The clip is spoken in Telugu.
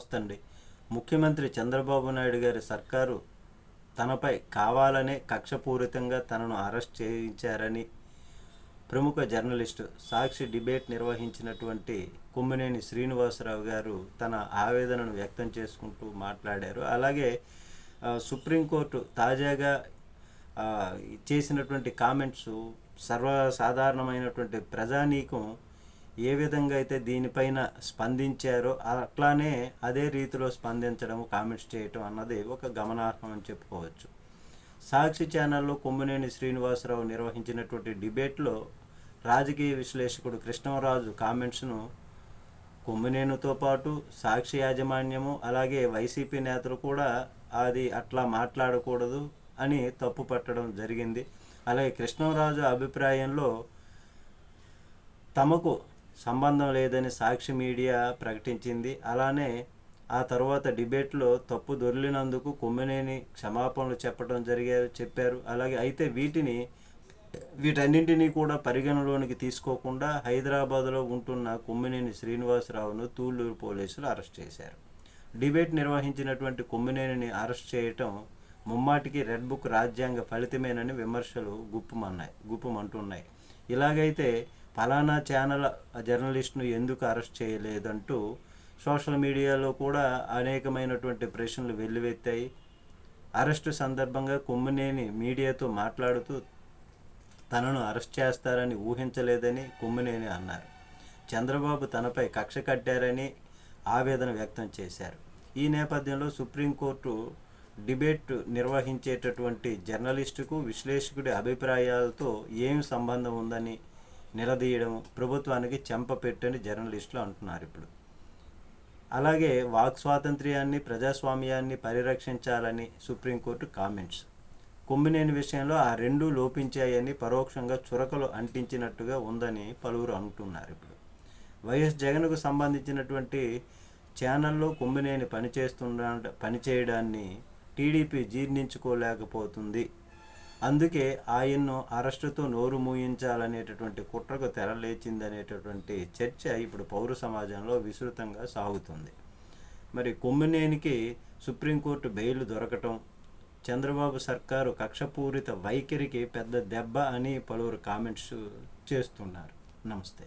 వస్తండి ముఖ్యమంత్రి చంద్రబాబు నాయుడు గారి సర్కారు తనపై కావాలనే కక్షపూరితంగా తనను అరెస్ట్ చేయించారని ప్రముఖ జర్నలిస్టు సాక్షి డిబేట్ నిర్వహించినటువంటి కొమ్మినేని శ్రీనివాసరావు గారు తన ఆవేదనను వ్యక్తం చేసుకుంటూ మాట్లాడారు. అలాగే సుప్రీంకోర్టు తాజాగా చేసినటువంటి కామెంట్స్ సర్వసాధారణమైనటువంటి ప్రజానీకం ఏ విధంగా అయితే దీనిపైన స్పందించారో అట్లానే అదే రీతిలో స్పందించడం కామెంట్స్ చేయటం అన్నది ఒక గమనార్హం అని చెప్పుకోవచ్చు. సాక్షి ఛానల్లో కొమ్మినేని శ్రీనివాసరావు నిర్వహించినటువంటి డిబేట్లో రాజకీయ విశ్లేషకుడు కృష్ణరాజు కామెంట్స్ను కొమ్మినేనుతో పాటు సాక్షి యాజమాన్యము అలాగే వైసీపీ నేతలు కూడా అది అట్లా మాట్లాడకూడదు అని తప్పు పట్టడం జరిగింది. అలాగే కృష్ణరాజు అభిప్రాయంలో తమకు సంబంధం లేదని సాక్షి మీడియా ప్రకటించింది. అలానే ఆ తర్వాత డిబేట్లో తప్పు దొరికినందుకు కొమ్మినేని క్షమాపణలు చెప్పడం జరిగారు చెప్పారు. అలాగే అయితే వీటిని వీటన్నింటినీ కూడా పరిగణలోనికి తీసుకోకుండా హైదరాబాద్లో ఉంటున్న కొమ్మినేని శ్రీనివాసరావును తూళ్ళూరు పోలీసులు అరెస్ట్ చేశారు. డిబేట్ నిర్వహించినటువంటి కొమ్మినేనిని అరెస్ట్ చేయటం ముమ్మాటికి రెడ్ బుక్ రాజ్యాంగ ఫలితమేనని విమర్శలు గుప్పమన్నాయి గుప్పమంటున్నాయి. ఇలాగైతే ఫలానా ఛానల్ జర్నలిస్ట్ను ఎందుకు అరెస్ట్ చేయలేదంటూ సోషల్ మీడియాలో కూడా అనేకమైనటువంటి ప్రశ్నలు వెల్లువెత్తాయి. అరెస్టు సందర్భంగా కొమ్మినేని మీడియాతో మాట్లాడుతూ తనను అరెస్ట్ చేస్తారని ఊహించలేదని కొమ్మినేని అన్నారు. చంద్రబాబు తనపై కక్ష కట్టారని ఆవేదన వ్యక్తం చేశారు. ఈ నేపథ్యంలో సుప్రీంకోర్టు డిబేట్ నిర్వహించేటటువంటి జర్నలిస్టుకు విశ్లేషకుడి అభిప్రాయాలతో ఏం సంబంధం ఉందని నిలదీయడం ప్రభుత్వానికి చెంపపెట్టని జర్నలిస్టులు అంటున్నారు ఇప్పుడు. అలాగే వాక్ స్వాతంత్ర్యాన్ని ప్రజాస్వామ్యాన్ని పరిరక్షించాలని సుప్రీంకోర్టు కామెంట్స్. కొమ్మినేని విషయంలో ఆ రెండు లోపించాయని పరోక్షంగా చురకలు అంటించినట్టుగా ఉందని పలువురు అంటున్నారు ఇప్పుడు. వైఎస్ జగన్కు సంబంధించినటువంటి ఛానల్లో కొమ్మినేని పనిచేస్తున్న పనిచేయడాన్ని టీడీపీ జీర్ణించుకోలేకపోతుంది. అందుకే ఆయన్ను అరెస్టుతో నోరు మూయించాలనేటటువంటి కుట్రకు తెరలేచిందనేటటువంటి చర్చ ఇప్పుడు పౌర సమాజంలో విస్తృతంగా సాగుతుంది. మరి కొమ్మినేనికి సుప్రీంకోర్టు బెయిల్ దొరకటం చంద్రబాబు సర్కారు కక్షపూరిత వైఖరికి పెద్ద దెబ్బ అని పలువురు కామెంట్స్ చేస్తున్నారు. నమస్తే.